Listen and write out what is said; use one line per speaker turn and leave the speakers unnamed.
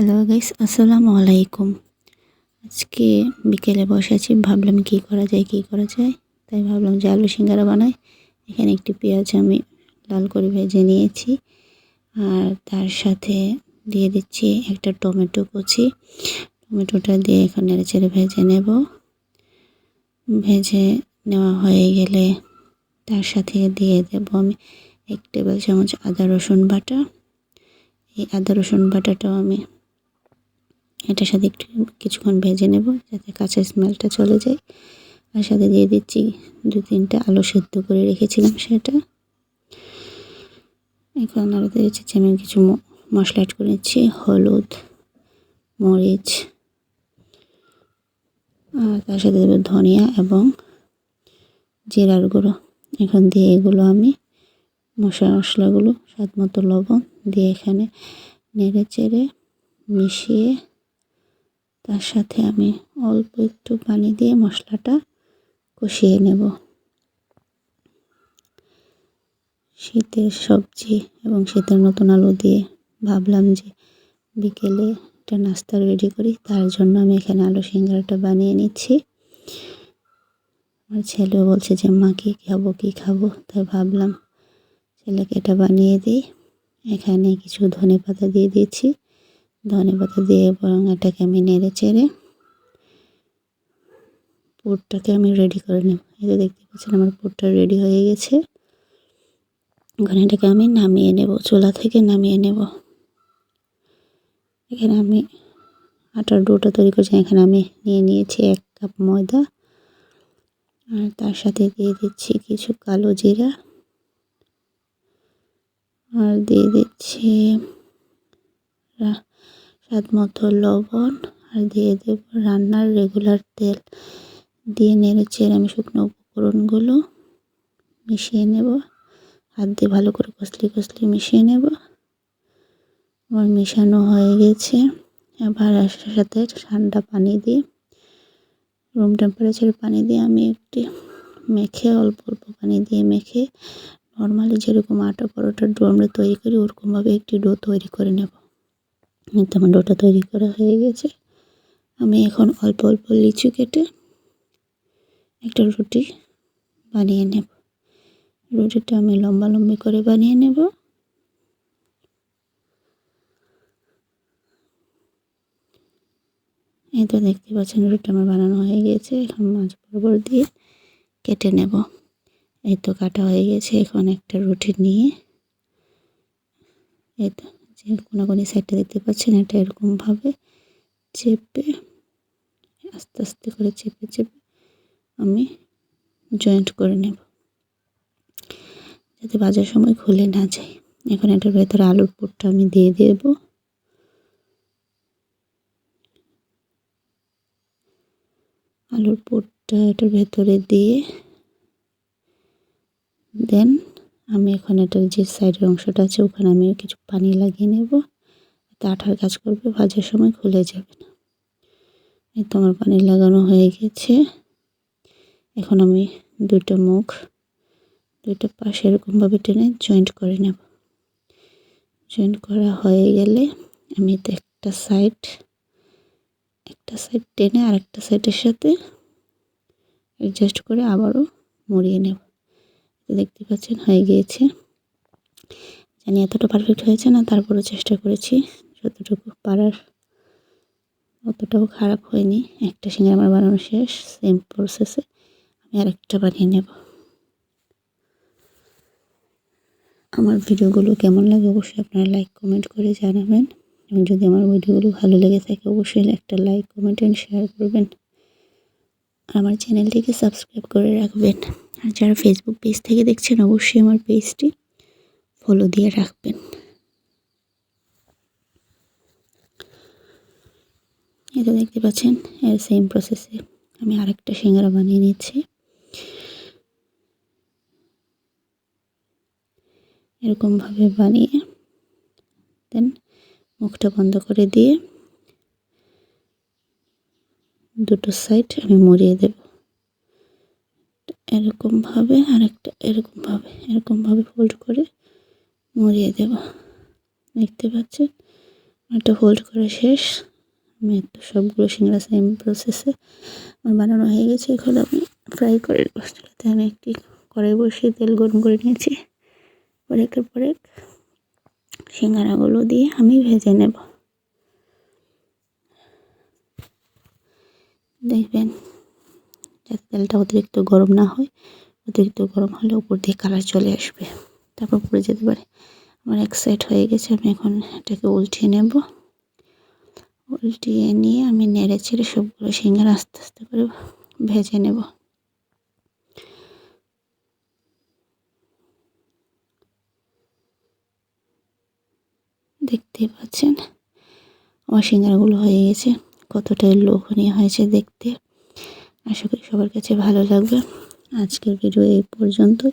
Hello guys আসসালামু আলাইকুম আজকে বিকেলে বসে আছি। ভাবলাম কি করা যায়, কি করা যায়? তাই ভাবলাম যে আলু সিঙ্গারা বানাই। এখানে একটি পেঁয়াজ আমি লাল করে ভেজে নিয়েছি। আর তার সাথে দিয়ে দিচ্ছি একটা টমেটো কুচি। টমেটোটা দিয়ে এখন নেড়েচেড়ে ভেজে নেব। ভেজে নেওয়া হয়ে গেলে তার সাথে দিয়ে দেব আমি এক টেবিল চামচ আদা রসুন বাটা। এই আদা রসুন বাটাটাও আমি এটার সাথে একটু কিছুক্ষণ ভেজে নেব যাতে কাঁচা স্মেলটা চলে যায়। আর সাথে দিয়ে দিচ্ছি দু তিনটা আলু সেদ্ধ করে রেখেছিলাম সেটা। এখন আরও দিয়েছি আমি কিছু মশলা অ্যাড করে নিচ্ছি, হলুদ, মরিচ, আর তার সাথে দেবো ধনিয়া এবং জিরার গুঁড়ো। এখন দিয়ে এগুলো আমি মশলা মশলাগুলো স্বাদ মতো লবণ দিয়ে এখানে নেড়ে চেড়ে মিশিয়ে তার সাথে আমি অল্প একটু পানি দিয়ে মশলাটা কষিয়ে নেব। শীতের সবজি এবং শীতের নতুন আলু দিয়ে ভাবলাম যে বিকেলে একটা নাস্তা রেডি করি, তার জন্য আমি এখানে আলু সিঙ্গারাটা বানিয়ে নিচ্ছি। আমার ছেলেও বলছে যে, মা, কী খাব কী খাব? তাই ভাবলাম ছেলেকে এটা বানিয়ে দিই। এখানে কিছু ধনে পাতা দিয়ে দিয়েছি। ধনে পাতা দিয়ে বরং এটাকে আমি নেড়ে চেড়ে পুরটাকে আমি রেডি করে নেব। এটা দেখতে পাচ্ছেন আমার পুরটা রেডি হয়ে গেছে। ওখানে এটাকে আমি নামিয়ে নেব, চুলা থেকে নামিয়ে নেব। এখানে আমি আটার ডোটা তৈরি করছি, এখানে আমি নিয়ে নিয়েছি এক কাপ ময়দা। আর তার সাথে দিয়ে দিচ্ছি কিছু কালো জিরা। আর দিয়ে দিচ্ছি স্বাদ মতো লবণ আর দিয়ে দেব রান্নার রেগুলার তেল। দিয়ে নেড়ে চেড়ে আমি শুকনো উপকরণগুলো মিশিয়ে নেব। হাত দিয়ে ভালো করে কষলি কষলি মিশিয়ে নেব। আমার মেশানো হয়ে গেছে। এবার আসার সাথে ঠান্ডা পানি দিয়ে রুম টেম্পারেচারের পানি দিয়ে আমি একটি মেখে, অল্প অল্প পানি দিয়ে মেখে নর্মালি যেরকম আটা পরোটার ডো আমরা তৈরি করি, ওরকমভাবে একটি ডো তৈরি করে নেব। তো আমার ডোটা তৈরি করা হয়ে গেছে। আমি এখন অল্প অল্প লিচু কেটে একটা রুটি বানিয়ে নেব। রুটিটা আমি লম্বা লম্বি করে বানিয়ে নেব। এই তো দেখতে পাচ্ছেন রুটিটা আমার বানানো হয়ে গেছে। এখন মাছ বরাবর দিয়ে কেটে নেব। এই তো কাটা হয়ে গেছে এখন একটা রুটি নিয়ে। এই তো কোনাকুনি সাইডটা দেখতে পাচ্ছেন, এটা এরকমভাবে চেপে, আস্তে আস্তে করে চেপে চেপে আমি জয়েন্ট করে নেব। যাতে বাজার সময় খুলে না যায়। এখন এটার ভেতরে আলুর পুরটা আমি দিয়ে দেব। আলুর পুরটা এটার ভেতরে দিয়ে, দেন আমি এখন এটার যে সাইডের অংশটা আছে, ওখানে আমি কিছু পানি লাগিয়ে নেব। এতে আঠার কাজ করবে, ভাজার সময় খুলে যাবে না। এই তো আমার পানি লাগানো হয়ে গেছে। এখন আমি দুইটা মুখ, দুইটা পাশে এরকমভাবে টেনে জয়েন্ট করে নেব। জয়েন্ট করা হয়ে গেলে আমি একটা সাইড একটা সাইড টেনে আর একটা সাইডের সাথে অ্যাডজাস্ট করে আবারও মুড়িয়ে নেব। দেখতে পাচ্ছেন, হয়ে গিয়েছে। জানি এতটা পারফেক্ট হয়েছে না, তারপরও চেষ্টা করেছি। যতটুকু পারার, অতটাও খারাপ হয়নি। একটা সিঙ্গার আমার বানানো শেষ সেম প্রসেসে আমি আরেকটা বানিয়ে নেব। আমার ভিডিওগুলো কেমন লাগে অবশ্যই আপনারা লাইক কমেন্ট করে জানাবেন। এবং যদি আমার ভিডিওগুলো ভালো লেগে থাকে, অবশ্যই একটা লাইক কমেন্ট অ্যান্ড শেয়ার করবেন। আমার চ্যানেলটিকে সাবস্ক্রাইব করে রাখবেন। আর যারা ফেসবুক পেজ থেকে দেখছেন, অবশ্যই আমার পেজটি ফলো দিয়ে রাখবেন। এটা দেখতে পাচ্ছেন এর সেম প্রসেসে আমি আরেকটা সিঙ্গারা বানিয়ে নিচ্ছি। এরকমভাবে বানিয়ে দেন মুখটা বন্ধ করে দিয়ে দুটো সাইড আমি মরিয়ে দেব। এরকমভাবে আরেকটা এরকমভাবে এরকমভাবে ফোল্ড করে মরিয়ে দেব। দেখতে পাচ্ছেন? একটা হোল্ড করা শেষ। আমি তো সবগুলো সিঙ্গারা সেম প্রসেসে আমার বানানো হয়ে গেছে। এখন আমি ফ্রাই করে নেব। চুলাতে আমি একটি কড়াই বসিয়ে তেল গরম করে নিয়েছি। পরে একের পরে সিঙ্গারাগুলো দিয়ে আমি ভেজে নেব। দেখবেন তেলটা অতিরিক্ত গরম না হয়, অতিরিক্ত গরম হলে উপর দিয়ে কালার চলে আসবে। তারপর পড়ে যেতে পারে। আমার এক সাইড হয়ে গেছে, আমি এখন এটাকে উল্টিয়ে নেব। উল্টিয়ে নিয়ে আমি নেড়ে চেড়ে সবগুলো সিঙ্গারা আস্তে আস্তে করে ভেজে নেব। দেখতেই পাচ্ছেন? আমার সিঙ্গারাগুলো হয়ে গেছে। কতটাই লোভনীয় হয়েছে দেখতে। আশা করি সবার কাছে ভালো লাগবে। আজকের ভিডিও এই পর্যন্তই।